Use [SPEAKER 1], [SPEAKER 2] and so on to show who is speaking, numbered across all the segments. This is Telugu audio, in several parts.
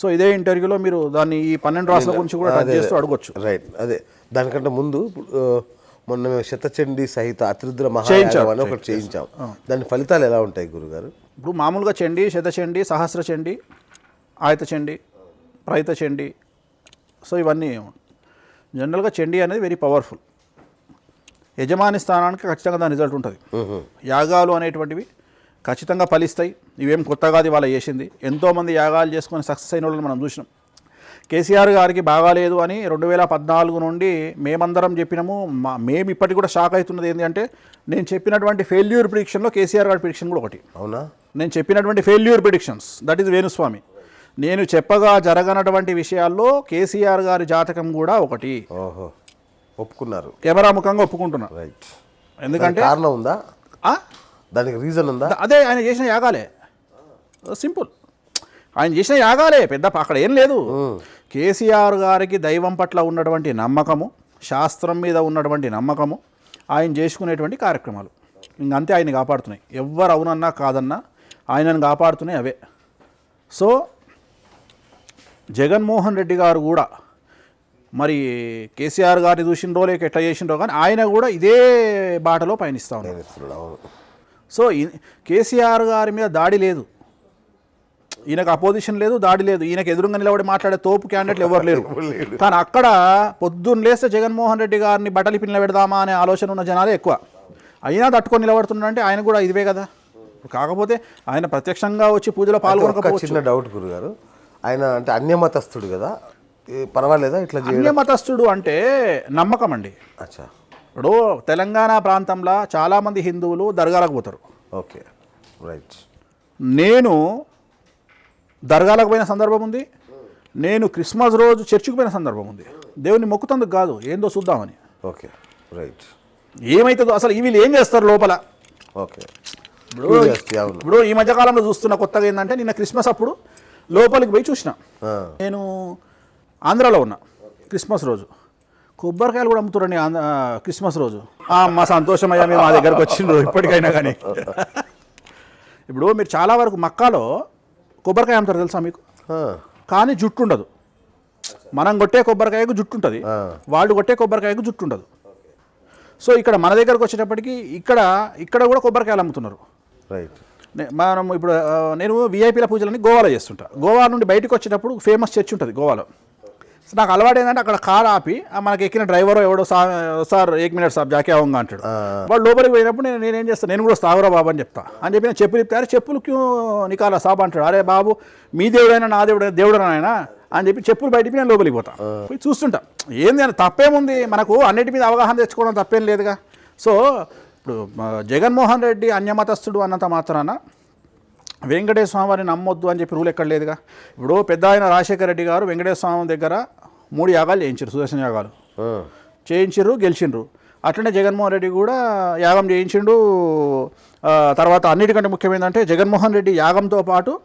[SPEAKER 1] సో ఇదే ఇంటర్వ్యూలో మీరు దాన్ని ఈ పన్నెండు రాష్ట్రాల గురించి కూడా టచ్ చేస్తూ అడగొచ్చు.
[SPEAKER 2] రైట్ అదే. దానికంటే ముందు మొన్న మేము శతచండి సహిత అతిరుద్ర. మహాయాగం అని ఒకటి చేయించాం. దాని ఫలితాలు ఎలా ఉంటాయి గురుగారు?
[SPEAKER 1] ఇప్పుడు మామూలుగా చండి శతచండి సహస్ర చండి ఆయత చండి ప్రహిత చండి. సో ఇవన్నీ జనరల్గా చండి అనేది వెరీ పవర్ఫుల్. యజమాని స్థానానికి ఖచ్చితంగా దాని రిజల్ట్ ఉంటుంది. యాగాలు అనేటువంటివి ఖచ్చితంగా ఫలిస్తాయి. ఇవేం కొత్తగా అది వాళ్ళ చేసింది. ఎంతోమంది యాగాలు చేసుకొని సక్సెస్ అయిన వాళ్ళని మనం చూసినాం. కేసీఆర్ గారికి బాగాలేదు అని రెండు వేల పద్నాలుగు నుండి మేమందరం చెప్పినాము. మా మేము ఇప్పటికి కూడా షాక్ అవుతున్నది ఏంటంటే నేను చెప్పినటువంటి ఫెయిల్యూర్ ప్రిడిక్షన్లో కేసీఆర్ గారి ప్రిడిక్షన్ కూడా ఒకటి.
[SPEAKER 2] అవునా?
[SPEAKER 1] నేను చెప్పినటువంటి failure predictions that is Venuswamy నేను చెప్పగా జరగనటువంటి విషయాల్లో కేసీఆర్ గారి జాతకం కూడా ఒకటి.
[SPEAKER 2] ఓహో ఒప్పుకున్నారు.
[SPEAKER 1] కెమెరా ముఖంగా ఒప్పుకుంటున్నా.
[SPEAKER 2] రైట్
[SPEAKER 1] ఎందుకంటే
[SPEAKER 2] కారణం ఉందా? దానికి రీజన్ ఉందా?
[SPEAKER 1] అదే ఆయన చేసిన యాగాలే. సింపుల్. ఆయన చేసిన యాగాలే పెద్ద అక్కడ ఏం లేదు. కేసీఆర్ గారికి దైవం పట్ల ఉన్నటువంటి నమ్మకము శాస్త్రం మీద ఉన్నటువంటి నమ్మకము ఆయన చేసుకునేటువంటి కార్యక్రమాలు. ఇంకంతే ఆయన కాపాడుతున్నాయి. ఎవ్వరు అవునన్నా కాదన్నా ఆయనను కాపాడుతున్నాయి అవే. సో జగన్మోహన్ రెడ్డి గారు కూడా మరి కేసీఆర్ గారిని చూసిండ్రో లేక ఎట్లా చేసిండ్రో కానీ ఆయన కూడా ఇదే బాటలో పయనిస్తూ ఉన్నారు. సో కేసీఆర్ గారి మీద దాడి లేదు. ఈయనకు అపోజిషన్ లేదు దాడి లేదు. ఈయనకు ఎదురుగా నిలబడి మాట్లాడే తోపు క్యాండిడేట్లు ఎవరు లేరు. కానీ అక్కడ పొద్దున్న లేస్తే జగన్మోహన్ రెడ్డి గారిని బట్టలు నిలబెడదామా అనే ఆలోచన ఉన్న జనాలే ఎక్కువ. అయినా తట్టుకొని నిలబడుతున్నాడంటే ఆయన కూడా ఇదివే కదా. కాకపోతే ఆయన ప్రత్యక్షంగా వచ్చి పూజలో
[SPEAKER 2] ఒక
[SPEAKER 1] పాల్గొనకపోవచ్చు.
[SPEAKER 2] చిన్న డౌట్ గురుగారు ఆయన అంటే అన్యమతస్థుడు కదా. పర్వాలేదా ఇట్లా
[SPEAKER 1] అన్యమతస్థుడు అంటే నమ్మకం అండి.
[SPEAKER 2] అచ్చా.
[SPEAKER 1] ఇప్పుడు తెలంగాణ ప్రాంతంలో చాలామంది హిందువులు దర్గాలకు పోతారు.
[SPEAKER 2] ఓకే. రైట్.
[SPEAKER 1] నేను దర్గాలకు పోయిన సందర్భం ఉంది. నేను క్రిస్మస్ రోజు చర్చికి పోయిన సందర్భం ఉంది. దేవుని మొక్కుతందుకు కాదు ఏందో చూద్దామని.
[SPEAKER 2] ఓకే. రైట్.
[SPEAKER 1] ఏమైతుందో అసలు వీళ్ళు ఏం చేస్తారు లోపల?
[SPEAKER 2] ఓకే. అవును.
[SPEAKER 1] ఇప్పుడు ఈ మధ్యకాలంలో చూస్తున్న కొత్తగా ఏంటంటే నిన్న క్రిస్మస్ అప్పుడు లోపలికి పోయి చూసిన. నేను ఆంధ్రాలో ఉన్నా క్రిస్మస్ రోజు. కొబ్బరికాయలు కూడా అమ్ముతారండి క్రిస్మస్ రోజు. మా సంతోషం అయ్యా మేము మా దగ్గరకు వచ్చిండ్రు ఇప్పటికైనా కానీ. ఇప్పుడు మీరు చాలా వరకు మక్కాలో కొబ్బరికాయ అమ్ముతారు తెలుసా మీకు? కానీ జుట్టు ఉండదు. మనం కొట్టే కొబ్బరికాయకు జుట్టు ఉంటుంది. వాళ్ళు కొట్టే కొబ్బరికాయకు జుట్టు ఉండదు. సో ఇక్కడ మన దగ్గరకు వచ్చేటప్పటికి ఇక్కడ ఇక్కడ కూడా కొబ్బరికాయలు అమ్ముతున్నారు.
[SPEAKER 2] రైట్
[SPEAKER 1] మనం ఇప్పుడు నేను విఐపీల పూజలని గోవాలో చేస్తుంటా. గోవా నుండి బయటకు వచ్చేటప్పుడు ఫేమస్ చర్చ్ ఉంటుంది గోవాలో. సో నాకు అలవాటు ఏంటంటే అక్కడ కార్ ఆపి మనకి ఎక్కిన డ్రైవర్ ఎవడో సార్ ఏక్ మినిట్ సార్ జాకే అవంగా అంటాడు. వాడు లోపలికి పోయినప్పుడు నేను నేనేం చేస్తాను నేను కూడా స్థావరా బాబు అని చెప్తా. అని చెప్పి నేను చెప్పులు ఇప్పారు చెప్పులు క్యూ నికాలా సాబ్ అంటాడు. అరే బాబు మీ దేవుడైనా నా దేవుడైనా దేవుడు ఆయన? అని చెప్పి చెప్పులు బయటికి నేను లోపలికి పోతా. పోయి చూస్తుంటా. ఏంది అని తప్పేముంది? మనకు అన్నిటి మీద అవగాహన తెచ్చుకోవడం తప్పేం లేదుగా. సో ఇప్పుడు జగన్మోహన్ రెడ్డి అన్యమతస్థుడు అన్నంత మాత్రాన వెంకటేశ్వర స్వామి వారిని నమ్మొద్దు అని చెప్పి రూల్ ఎక్కడ లేదుగా. ఇప్పుడు పెద్ద ఆయన రాజశేఖర రెడ్డి గారు వెంకటేశ్వర స్వామి దగ్గర మూడు యాగాలు చేయించారు సుదర్శన యాగాలు.
[SPEAKER 2] ఆ,
[SPEAKER 1] చేయించిర్రు గెలిచిండ్రు. అట్లనే జగన్మోహన్ రెడ్డి కూడా యాగం చేయించిండు. తర్వాత అన్నిటికంటే ముఖ్యమైనదంటే జగన్మోహన్ రెడ్డి యాగంతో పాటు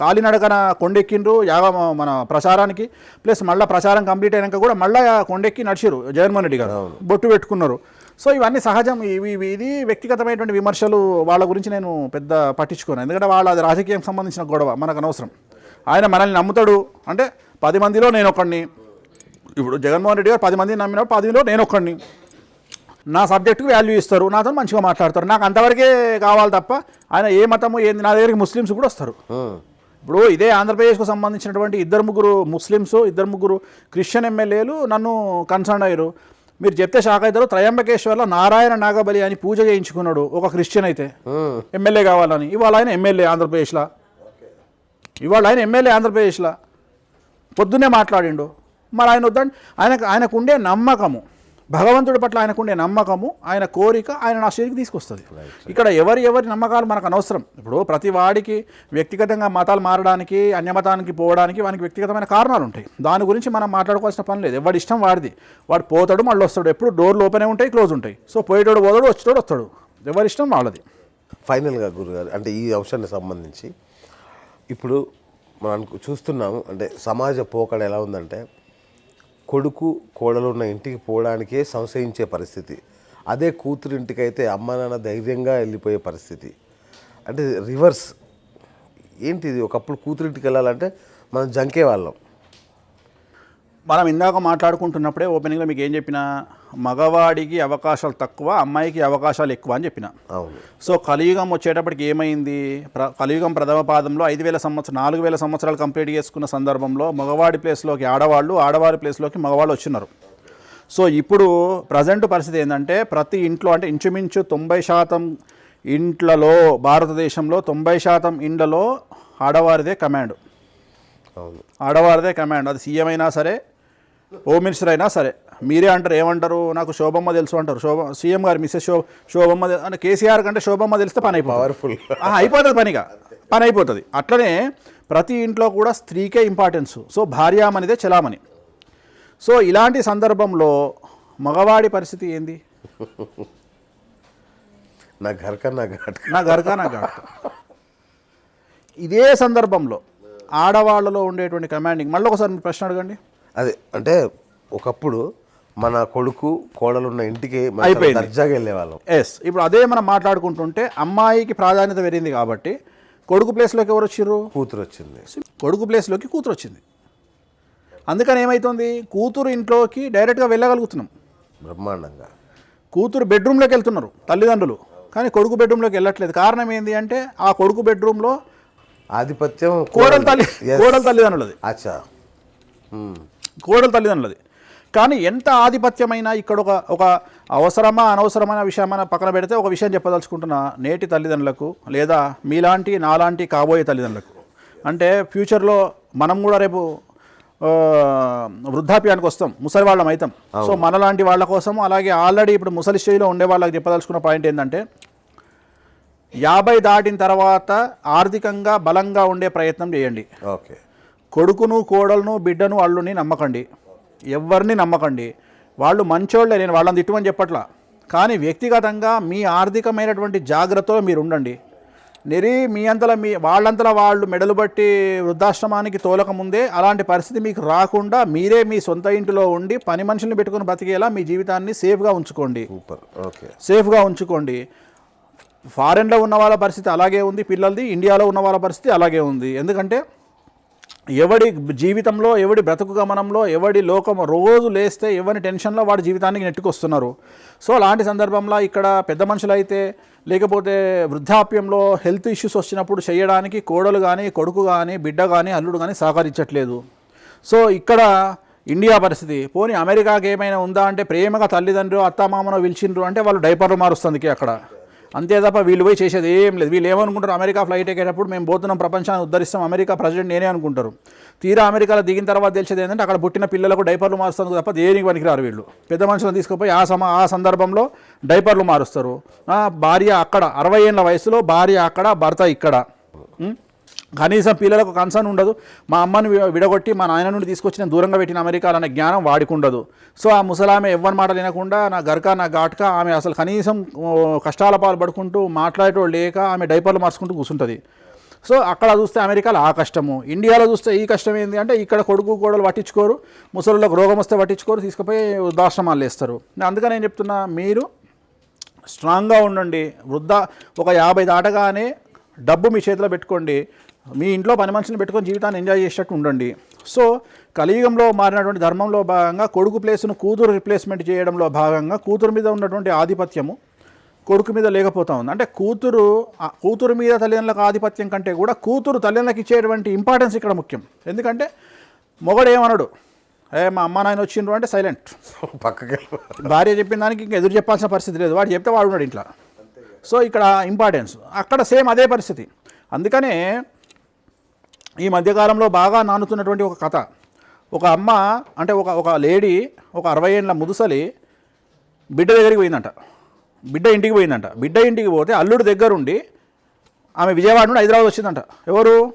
[SPEAKER 1] కాలినడకన కొండెక్కిండ్రు యాగం మన ప్రచారానికి. ప్లస్ మళ్ళీ ప్రచారం కంప్లీట్ అయినాక కూడా మళ్ళీ కొండెక్కి నడిచిరు జగన్మోహన్ రెడ్డి గారు. బొట్టు పెట్టుకున్నారు. సో ఇవన్నీ సహజం. ఇవి ఇవి- ఇది వ్యక్తిగతమైనటువంటి విమర్శలు వాళ్ళ గురించి నేను పెద్ద పట్టించుకోను. ఎందుకంటే వాళ్ళ అది రాజకీయం సంబంధించిన గొడవ మనకు అనవసరం. ఆయన మనల్ని నమ్ముతాడు. అంటే పది మందిలో నేను ఒకడిని ఇప్పుడు జగన్మోహన్ రెడ్డి గారు పది మందిని నమ్మినప్పుడు పదిలో నేను ఒక్కడిని. నా సబ్జెక్టుకి వాల్యూ ఇస్తారు నాతో మంచిగా మాట్లాడతారు. నాకు అంతవరకే కావాలి తప్ప ఆయన ఏ మతము ఏంది నా దగ్గరికి ముస్లిమ్స్ కూడా వస్తారు. ఇప్పుడు ఇదే ఆంధ్రప్రదేశ్కు సంబంధించినటువంటి ఇద్దరు ముగ్గురు ముస్లిమ్స్ ఇద్దరు ముగ్గురు క్రిస్టియన్ ఎమ్మెల్యేలు నన్ను కన్సర్న్ అయ్యారు. మీరు చెప్తే షాక్ అవుతారు త్రయంబకేశ్వర్లో నారాయణ నాగబలి అని పూజ చేయించుకున్నాడు ఒక క్రిస్టియన్ అయితే. ఎమ్మెల్యే కావాలని. ఇవాళ ఆయన ఎమ్మెల్యే ఆంధ్రప్రదేశ్లో. ఇవాళ ఆయన ఎమ్మెల్యే ఆంధ్రప్రదేశ్లో. పొద్దున్నే మాట్లాడిండు. మరి ఆయన వద్దండి. ఆయనకు ఆయనకు ఉండే నమ్మకము. భగవంతుడి పట్ల ఆయనకు ఉండే నమ్మకము ఆయన కోరిక ఆయన నా చేతికి తీసుకొస్తుంది. ఇక్కడ ఎవరి ఎవరి నమ్మకాలు మనకు అనవసరం. ఇప్పుడు ప్రతి వాడికి వ్యక్తిగతంగా మతాలు మారడానికి అన్యమతానికి పోవడానికి వానికి వ్యక్తిగతమైన కారణాలు ఉంటాయి. దాని గురించి మనం మాట్లాడుకోవాల్సిన పని లేదు. ఎవడి ఇష్టం వాడిది. వాడు పోతాడు మళ్ళీ వస్తాడు. ఎప్పుడు డోర్లు ఓపెన్ ఉంటాయి క్లోజ్ ఉంటాయి. సో పోయేటోడు పోతాడు వచ్చేటోడు వస్తాడు. ఎవరి ఇష్టం వాళ్ళది.
[SPEAKER 2] ఫైనల్గా గురుగారు అంటే ఈ అంశానికి సంబంధించి ఇప్పుడు మనం చూస్తున్నాము అంటే సమాజ పోకడ ఎలా ఉందంటే కొడుకు కోడలు ఉన్న ఇంటికి పోవడానికే సంశయించే పరిస్థితి. అదే కూతురింటికి అయితే అమ్మ నాన్న ధైర్యంగా వెళ్ళిపోయే పరిస్థితి. అంటే రివర్స్. ఏంటిది? ఒకప్పుడు కూతురింటికి వెళ్ళాలంటే మనం జంకే వాళ్ళం
[SPEAKER 1] మనం ఇందాక మాట్లాడుకుంటున్నప్పుడే ఓపెనింగ్లో మీకు ఏం చెప్పిన మగవాడికి అవకాశాలు తక్కువ అమ్మాయికి అవకాశాలు ఎక్కువ అని చెప్పిన. సో కలియుగం వచ్చేటప్పటికి ఏమైంది? ప్ర కలియుగం ప్రథమ పాదంలో ఐదు వేల సంవత్సరం నాలుగు వేల సంవత్సరాలు కంప్లీట్ చేసుకున్న సందర్భంలో మగవాడి ప్లేస్లోకి ఆడవాళ్ళు ఆడవారి ప్లేస్లోకి మగవాళ్ళు వచ్చినారు సో ఇప్పుడు ప్రజెంట్ పరిస్థితి ఏంటంటే ప్రతి ఇంట్లో అంటే ఇంచుమించు తొంభై శాతం ఇంట్లలో భారతదేశంలో తొంభై శాతం ఇండ్లలో ఆడవారిదే కమాండ్. ఆడవారిదే కమాండ్. అది సీఎం అయినా సరే హోమ్ మినిస్టర్ అయినా సరే మీరే అంటారు ఏమంటారు నాకు శోభమ్మ తెలుసు అంటారు. శోభ సీఎం గారు మిస్సెస్ శో శోభమ్మ అంటే కేసీఆర్ కంటే శోభమ్మ తెలిస్తే పని అయిపోతుంది.
[SPEAKER 2] పవర్ఫుల్
[SPEAKER 1] అయిపోతుంది పనిగా. పని అయిపోతుంది. అట్లనే ప్రతి ఇంట్లో కూడా స్త్రీకే ఇంపార్టెన్స్ సో భార్యామనిదే చలామణి. సో ఇలాంటి సందర్భంలో మగవాడి పరిస్థితి ఏంది?
[SPEAKER 2] నా ఘర్క నా ఘాట్.
[SPEAKER 1] నా గరక నా గాట ఇదే సందర్భంలో ఆడవాళ్ళలో ఉండేటువంటి కమాండింగ్ మళ్ళీ ఒకసారి మీరు ప్రశ్న అడగండి.
[SPEAKER 2] అదే అంటే ఒకప్పుడు మన కొడుకు కోడలు ఉన్న ఇంటికి
[SPEAKER 1] అయిపోయింది.
[SPEAKER 2] దర్జాగా వెళ్ళేవాళ్ళం.
[SPEAKER 1] ఎస్ ఇప్పుడు అదే మనం మాట్లాడుకుంటుంటే అమ్మాయికి ప్రాధాన్యత పెరిగింది కాబట్టి కొడుకు ప్లేస్లోకి ఎవరు వచ్చిర్రు?
[SPEAKER 2] కూతురు వచ్చింది.
[SPEAKER 1] కొడుకు ప్లేస్లోకి కూతురు వచ్చింది. అందుకని ఏమవుతుంది కూతురు ఇంట్లోకి డైరెక్ట్గా వెళ్ళగలుగుతున్నాం.
[SPEAKER 2] బ్రహ్మాండంగా.
[SPEAKER 1] కూతురు బెడ్రూమ్లోకి వెళ్తున్నారు తల్లిదండ్రులు. కానీ కొడుకు బెడ్రూమ్లోకి వెళ్ళట్లేదు. కారణం ఏంటి అంటే ఆ కొడుకు బెడ్రూమ్లో
[SPEAKER 2] ఆధిపత్యం
[SPEAKER 1] కోడలు తల్లి. కోడలు. తల్లిదండ్రులది.
[SPEAKER 2] అచ్చా.
[SPEAKER 1] కోడలు తల్లిదండ్రులది. కానీ ఎంత ఆధిపత్యమైనా ఇక్కడ ఒక ఒక అవసరమా అనవసరమైన విషయమైన పక్కన పెడితే ఒక విషయం చెప్పదలుచుకుంటున్నా నేటి తల్లిదండ్రులకు లేదా మీలాంటి నాలాంటి కాబోయే తల్లిదండ్రులకు. అంటే ఫ్యూచర్లో మనం కూడా రేపు వృద్ధాప్యానికి వస్తాం ముసలి వాళ్ళం అవుతాం సో మనలాంటి వాళ్ళ కోసం అలాగే ఆల్రెడీ ఇప్పుడు ముసలి స్టేజ్లో ఉండే వాళ్ళకి చెప్పదలుచుకున్న పాయింట్ ఏంటంటే యాభై దాటిన తర్వాత ఆర్థికంగా బలంగా ఉండే ప్రయత్నం చేయండి.
[SPEAKER 2] ఓకే.
[SPEAKER 1] కొడుకును కోడలను బిడ్డను అల్లుని నమ్మకండి. ఎవరిని నమ్మకండి. వాళ్ళు మంచోళ్ళే నేను వాళ్ళని తిట్టుమని చెప్పట్లా. కానీ వ్యక్తిగతంగా మీ ఆర్థికమైనటువంటి జాగ్రత్తలో మీరు ఉండండి. నెరి మీ అంతలా మీ వాళ్ళంతలా వాళ్ళు మెడలు బట్టి వృద్ధాశ్రమానికి తోలక ముందే అలాంటి పరిస్థితి మీకు రాకుండా మీరే మీ సొంత ఇంటిలో ఉండి పని మనుషుల్ని పెట్టుకుని బతికేలా మీ జీవితాన్ని సేఫ్గా ఉంచుకోండి.
[SPEAKER 2] సూపర్. ఓకే.
[SPEAKER 1] సేఫ్గా ఉంచుకోండి. ఫారెన్లో ఉన్న వాళ్ళ పరిస్థితి అలాగే ఉంది పిల్లలది ఇండియాలో ఉన్న వాళ్ళ పరిస్థితి అలాగే ఉంది. ఎందుకంటే ఎవడి జీవితంలో ఎవడి బ్రతుకు గమనంలో ఎవడి లోకం రోజు లేస్తే ఎవరి టెన్షన్లో వాడి జీవితానికి నెట్టుకొస్తున్నారు. సో అలాంటి సందర్భంలో ఇక్కడ పెద్ద మనుషులు అయితే లేకపోతే వృద్ధాప్యంలో హెల్త్ ఇష్యూస్ వచ్చినప్పుడు చేయడానికి కోడలు కానీ కొడుకు కానీ బిడ్డ కానీ అల్లుడు కానీ సహకరించట్లేదు. సో ఇక్కడ ఇండియా పరిస్థితి. పోనీ అమెరికాకి ఏమైనా ఉందా అంటే ప్రేమగా తల్లిదండ్రులు అత్తామామను పిలిచిండ్రు అంటే వాళ్ళు డైపర్లు మారుస్తుంది అక్కడ. అంతే తప్ప వీళ్ళు పోయి చేసేది ఏం లేదు. వీళ్ళు ఏమనుకుంటారు? అమెరికా ఫ్లైట్ ఎక్కేటప్పుడు మేము పోతున్నాం ప్రపంచాన్ని ఉద్ధరిస్తాం అమెరికా ప్రెసిడెంట్ నేనే అనుకుంటారు. తీరా అమెరికాలో దిగిన తర్వాత తెలిసేది ఏంటంటే అక్కడ పుట్టిన పిల్లలకు డైపర్లు మారుస్తుంది తప్ప దేనికి పనికిరారు వీళ్ళు? పెద్ద మనుషులను తీసుకుపోయి ఆ సమ ఆ సందర్భంలో డైపర్లు మారుస్తారు. భార్య అక్కడ అరవై ఏళ్ళ వయసులో భార్య అక్కడ భర్త ఇక్కడ. కనీసం పిల్లలకు కన్సర్న్ ఉండదు. మా అమ్మని విడగొట్టి మా నాయన నుండి తీసుకొచ్చి నేను దూరంగా పెట్టిన అమెరికాలో అనే జ్ఞానం వాడికి ఉండదు సో ఆ ముసలామె ఎవ్వని మాట లేనకుండా నా గర్కా నా ఘాట్కా ఆమె అసలు కనీసం కష్టాల పాలు పడుకుంటూ మాట్లాడేటోళ్ళు లేక ఆమె డైపర్లు మార్చుకుంటూ కూర్చుంటుంది. సో అక్కడ చూస్తే అమెరికాలో ఆ కష్టము. ఇండియాలో చూస్తే ఈ కష్టం ఏంటి అంటే ఇక్కడ కొడుకు కోడలు పట్టించుకోరు. ముసలిళ్ళకి రోగం వస్తే పట్టించుకోరు. తీసుకుపోయి వృద్ధాశ్రమాలు వేస్తారు నేను అందుకని నేను చెప్తున్నా మీరు స్ట్రాంగ్గా ఉండండి. వృద్ధ ఒక యాభై దాటగానే డబ్బు మీ చేతిలో పెట్టుకోండి. మీ ఇంట్లో పని మనుషులు పెట్టుకొని జీవితాన్ని ఎంజాయ్ చేసేటట్టు ఉండండి. సో కలియుగంలో మారినటువంటి ధర్మంలో భాగంగా కొడుకు ప్లేస్ను కూతురు రిప్లేస్మెంట్ చేయడంలో భాగంగా కూతురు మీద ఉన్నటువంటి ఆధిపత్యము కొడుకు మీద లేకపోతా ఉంది. అంటే కూతురు ఆ కూతురు మీద తల్లిదండ్రులకు ఆధిపత్యం కంటే కూడా కూతురు తల్లిదండ్రులకు ఇచ్చేటువంటి ఇంపార్టెన్స్ ఇక్కడ ముఖ్యం. ఎందుకంటే మొగడు ఏమనడు? ఏ మా అమ్మ నాయన వచ్చిండ్రు అంటే సైలెంట్
[SPEAKER 2] పక్కకి
[SPEAKER 1] భార్య చెప్పిన దానికి ఇంకా ఎదురు చెప్పాల్సిన పరిస్థితి లేదు. వాడు చెప్తే వాడు ఉన్నాడు ఇంట్లో. సో ఇక్కడ ఇంపార్టెన్స్ అక్కడ సేమ్ అదే పరిస్థితి. అందుకనే ఈ మధ్యకాలంలో బాగా నానుతున్నటువంటి ఒక కథ. ఒక అమ్మ అంటే ఒక ఒక లేడీ ఒక అరవై ఏళ్ళ ముదుసలి బిడ్డ దగ్గరికి పోయిందంట. బిడ్డ ఇంటికి పోయిందంట. బిడ్డ ఇంటికి పోతే అల్లుడు దగ్గరుండి ఆమె విజయవాడ నుండి హైదరాబాద్ వచ్చిందంట. ఎవరు?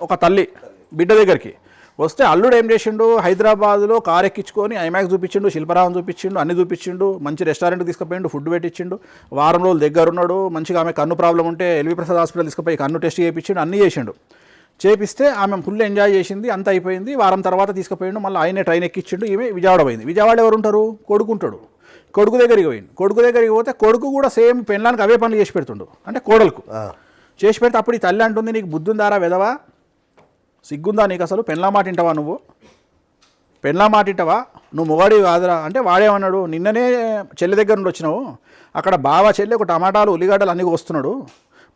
[SPEAKER 1] ఒక తల్లి బిడ్డ దగ్గరికి. వస్తే అల్లుడు ఏం చేసిండు? హైదరాబాద్లో కార్ ఎక్కించుకొని ఐమాక్స్ చూపించిండు శిల్పరామం చూపించిండు అన్ని చూపించిండు మంచి రెస్టారెంట్కి తీసుకుపోయిండు ఫుడ్ పెట్టించిండు. వారం రోజులు దగ్గర ఉన్నాడు మంచిగా ఆమె కన్ను ప్రాబ్లం ఉంటే ఎల్వి ప్రసాద్ హాస్పిటల్ తీసుకుపోయి కన్ను టెస్ట్ చేయించిండు అన్నీ చేసిండు. చేపిస్తే ఆమె ఫుల్ ఎంజాయ్ చేసింది అంత అయిపోయింది. వారం తర్వాత తీసుకుపోయిండు మళ్ళీ ఆయనే ట్రైన్ ఎక్కించిండు ఈమె విజయవాడ పోయింది. విజయవాడ ఎవరు ఉంటారు? కొడుకుంటాడు. కొడుకు దగ్గరికి పోయింది కొడుకు దగ్గరికి పోతే కొడుకు కూడా సేమ్ పెళ్ళానికి అవే పనులు చేసి పెడుతుండు. అంటే కోడలకు. చేసి పెడితే అప్పుడు ఈ తల్లి అంటుంది నీకు బుద్ధి ఉందారా వెదవా? సిగ్గుందా నీకు అసలు? పెళ్ళా మాట వింటావా నువ్వు? పెళ్ళా మాట వింటావా? నువ్వు మొగాడివి కాదురా. అంటే వాడేమన్నాడు నిన్ననే చెల్లి దగ్గర నుండి వచ్చినావు. అక్కడ బావ చెల్లి ఒక టమాటాలు ఉల్లిగడ్డలు అన్నీ వస్తున్నాడు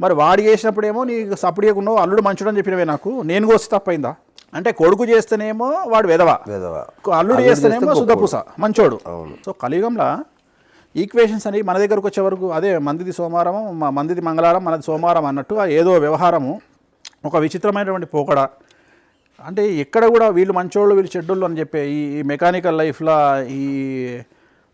[SPEAKER 1] మరి వాడు చేసినప్పుడేమో నీకు సపడియకున్నావు అల్లుడు మంచుడు అని చెప్పినవే నాకు. నేను కోసి తప్పైందా? అంటే కొడుకు చేస్తేనేమో వాడు వెదవా
[SPEAKER 2] వేదవా
[SPEAKER 1] అల్లుడు చేస్తేనేమో సుధపూస మంచోడు. సో కలియుగంలో ఈక్వేషన్స్ అనేవి మన దగ్గరకు వచ్చే వరకు అదే మందిది సోమవారం మందిది మంగళవారం మనది సోమవారం అన్నట్టు ఆ ఏదో వ్యవహారము ఒక విచిత్రమైనటువంటి పోకడ. అంటే ఎక్కడ కూడా వీళ్ళు మంచోళ్ళు వీళ్ళు చెడ్డోళ్ళు అని చెప్పే ఈ మెకానికల్ లైఫ్లో ఈ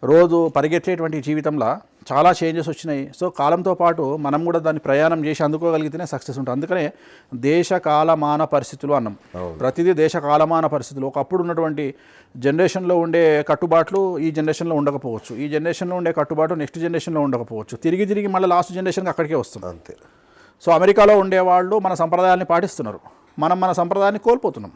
[SPEAKER 1] రోజు పరిగెత్తేటువంటి జీవితంలో చాలా చేంజెస్ వచ్చినాయి. సో కాలంతో పాటు మనం కూడా దాన్ని ప్రయాణం చేసి అందుకోగలిగితేనే సక్సెస్ ఉంటుంది. అందుకనే దేశ కాలమాన పరిస్థితులు అన్నాం. ప్రతిదీ దేశ కాలమాన పరిస్థితులు. ఒకప్పుడు ఉన్నటువంటి జనరేషన్లో ఉండే కట్టుబాట్లు ఈ జనరేషన్లో ఉండకపోవచ్చు. ఈ జనరేషన్లో ఉండే కట్టుబాటు నెక్స్ట్ జనరేషన్లో ఉండకపోవచ్చు. తిరిగి తిరిగి మళ్ళీ లాస్ట్ జనరేషన్కి అక్కడికే వస్తుంది
[SPEAKER 2] అంతే.
[SPEAKER 1] సో అమెరికాలో ఉండేవాళ్ళు మన సంప్రదాయాన్ని పాటిస్తున్నారు. మనం మన సంప్రదాయాన్ని కోల్పోతున్నాం.